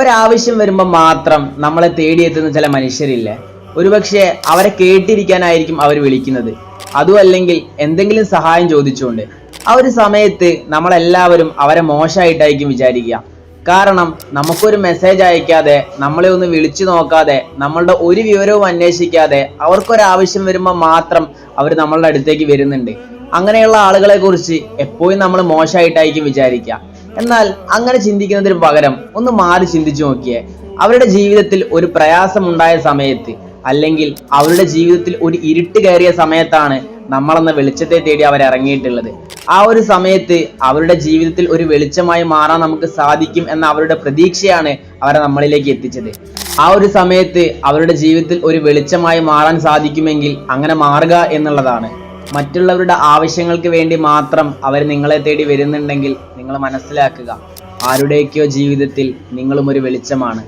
ഒരാവശ്യം വരുമ്പോൾ മാത്രം നമ്മളെ തേടിയെത്തുന്ന ചില മനുഷ്യരില്ലേ? ഒരുപക്ഷെ അവരെ കേട്ടിരിക്കാനായിരിക്കും അവർ വിളിക്കുന്നത്. അതും അല്ലെങ്കിൽ എന്തെങ്കിലും സഹായം ചോദിച്ചുകൊണ്ട്. ആ ഒരു സമയത്ത് നമ്മളെല്ലാവരും അവരെ മോശമായിട്ടായിരിക്കും വിചാരിക്കുക. കാരണം നമുക്കൊരു മെസ്സേജ് അയക്കാതെ നമ്മളെ ഒന്ന് വിളിച്ചു നോക്കാതെ നമ്മളുടെ ഒരു വിവരവും അന്വേഷിക്കാതെ അവർക്കൊരാവശ്യം വരുമ്പോൾ മാത്രം അവർ നമ്മളുടെ അടുത്തേക്ക് വരുന്നുണ്ട്. അങ്ങനെയുള്ള ആളുകളെ കുറിച്ച് എപ്പോഴും നമ്മൾ മോശമായിട്ടായിരിക്കും വിചാരിക്കുക. എന്നാൽ അങ്ങനെ ചിന്തിക്കുന്നതിന് പകരം ഒന്ന് മാറി ചിന്തിച്ചു നോക്കിയേ. അവരുടെ ജീവിതത്തിൽ ഒരു പ്രയാസം ഉണ്ടായ സമയത്ത് അല്ലെങ്കിൽ അവരുടെ ജീവിതത്തിൽ ഒരു ഇരുട്ട് കയറിയ സമയത്താണ് നമ്മളെന്ന വെളിച്ചത്തെ തേടി അവർ ഇറങ്ങിയിട്ടുള്ളത്. ആ ഒരു സമയത്ത് അവരുടെ ജീവിതത്തിൽ ഒരു വെളിച്ചമായി മാറാൻ നമുക്ക് സാധിക്കും എന്ന അവരുടെ പ്രതീക്ഷയാണ് അവരെ നമ്മളിലേക്ക് എത്തിച്ചത്. ആ ഒരു സമയത്ത് അവരുടെ ജീവിതത്തിൽ ഒരു വെളിച്ചമായി മാറാൻ സാധിക്കുമെങ്കിൽ അങ്ങനെ മാറുക എന്നുള്ളതാണ്. മറ്റുള്ളവരുടെ ആവശ്യങ്ങൾക്ക് വേണ്ടി മാത്രം അവർ നിങ്ങളെ തേടി വരുന്നുണ്ടെങ്കിൽ നിങ്ങൾ മനസ്സിലാക്കുക ആരുടെയൊക്കെയോ ജീവിതത്തിൽ നിങ്ങളും ഒരു വെളിച്ചമാണ്.